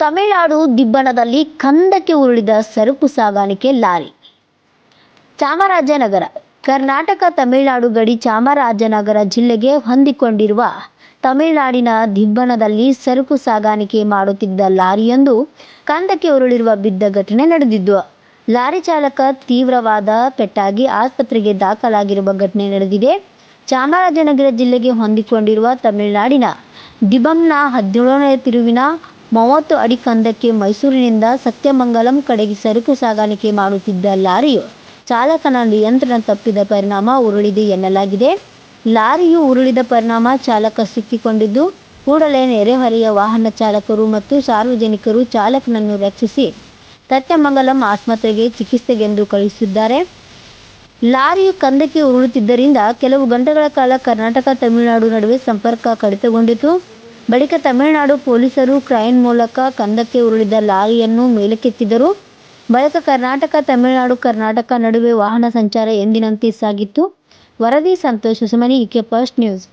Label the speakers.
Speaker 1: ತಮಿಳುನಾಡು ದಿಬ್ಬಣದಲ್ಲಿ ಕಂದಕ್ಕೆ ಉರುಳಿದ ಸರಕು ಸಾಗಾಣಿಕೆ ಲಾರಿ. ಚಾಮರಾಜನಗರ, ಕರ್ನಾಟಕ ತಮಿಳುನಾಡು ಗಡಿ ಚಾಮರಾಜನಗರ ಜಿಲ್ಲೆಗೆ ಹೊಂದಿಕೊಂಡಿರುವ ತಮಿಳುನಾಡಿನ ದಿಬ್ಬಣದಲ್ಲಿ ಸರಕು ಸಾಗಾಣಿಕೆ ಮಾಡುತ್ತಿದ್ದ ಲಾರಿಯೊಂದು ಕಂದಕ್ಕೆ ಉರುಳಿರುವ ಬಿದ್ದ ಘಟನೆ ನಡೆದಿದ್ದು, ಲಾರಿ ಚಾಲಕ ತೀವ್ರವಾದ ಪೆಟ್ಟಾಗಿ ಆಸ್ಪತ್ರೆಗೆ ದಾಖಲಾಗಿರುವ ಘಟನೆ ನಡೆದಿದೆ. ಚಾಮರಾಜನಗರ ಜಿಲ್ಲೆಗೆ ಹೊಂದಿಕೊಂಡಿರುವ ತಮಿಳುನಾಡಿನ ದಿಬಂನ ಹದಿನೇಳನೇ ತಿರುವಿನ ಮೂವತ್ತು ಅಡಿ ಕಂದಕ್ಕೆ ಮೈಸೂರಿನಿಂದ ಸತ್ಯಮಂಗಲಂ ಕಡೆಗೆ ಸರಕು ಸಾಗಾಣಿಕೆ ಮಾಡುತ್ತಿದ್ದ ಲಾರಿಯು ಚಾಲಕನ ನಿಯಂತ್ರಣ ತಪ್ಪಿದ ಪರಿಣಾಮ ಉರುಳಿದೆ ಎನ್ನಲಾಗಿದೆ. ಲಾರಿಯು ಉರುಳಿದ ಪರಿಣಾಮ ಚಾಲಕ ಸಿಕ್ಕಿಕೊಂಡಿದ್ದು, ಕೂಡಲೇ ನೆರೆಹೊರೆಯ ವಾಹನ ಚಾಲಕರು ಮತ್ತು ಸಾರ್ವಜನಿಕರು ಚಾಲಕನನ್ನು ರಕ್ಷಿಸಿ ಸತ್ಯಮಂಗಲಂ ಆಸ್ಪತ್ರೆಗೆ ಚಿಕಿತ್ಸೆಗೆಂದು ಕಳುಹಿಸಿದ್ದಾರೆ. ಲಾರಿಯು ಕಂದಕ್ಕೆ ಉರುಳುತ್ತಿದ್ದರಿಂದ ಕೆಲವು ಗಂಟೆಗಳ ಕಾಲ ಕರ್ನಾಟಕ, ತಮಿಳುನಾಡು ನಡುವೆ ಸಂಪರ್ಕ ಕಡಿತಗೊಂಡಿತು. ಬಳಿಕ ತಮಿಳುನಾಡು ಪೊಲೀಸರು ಕ್ರೈನ್ ಮೂಲಕ ಕಂದಕ್ಕೆ ಉರುಳಿದ ಲಾರಿಯನ್ನು ಮೇಲಕ್ಕೆತ್ತಿದರು ಬಳಿಕ ಕರ್ನಾಟಕ, ತಮಿಳುನಾಡು, ಕರ್ನಾಟಕ ನಡುವೆ ವಾಹನ ಸಂಚಾರ ಎಂದಿನಂತೆ ಸಾಗಿತ್ತು. ವರದಿ ಸಂತೋಷ್ ಸುಮನಿ ಇಕೆ ಫಸ್ಟ್ ನ್ಯೂಸ್.